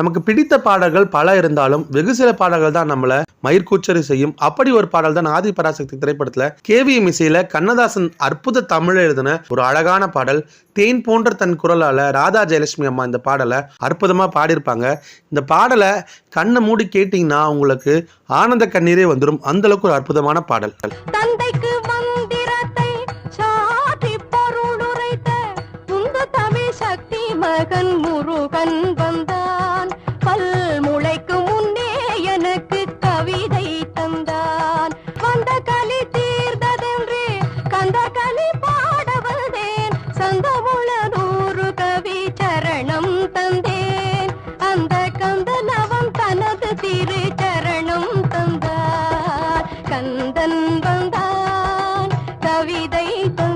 நமக்கு பிடித்த பாடல்கள் பல இருந்தாலும் வெகு சில பாடல்கள் தான் நம்மளை மயிர்கூச்சரி செய்யும். அப்படி ஒரு பாடல் தான் ஆதி பராசக்தி திரைப்படத்துல கேவிஎம் இசையில கண்ணதாசன் அற்புத தமிழ் எழுதின ஒரு அழகான பாடல். தேன் போன்ற தன் குரலால ராதா ஜெயலட்சுமி அம்மா இந்த பாடலை அற்புதமா பாடியிருப்பாங்க. இந்த பாடலை கண்ணை மூடி கேட்டீங்கன்னா உங்களுக்கு ஆனந்த கண்ணீரே வந்துடும் அந்த அளவுக்கு ஒரு அற்புதமான பாடல்கள் முருகன் வந்தார். திரு சரணம் தந்தார். கந்தன் வந்தான். கவிதை தந்தான்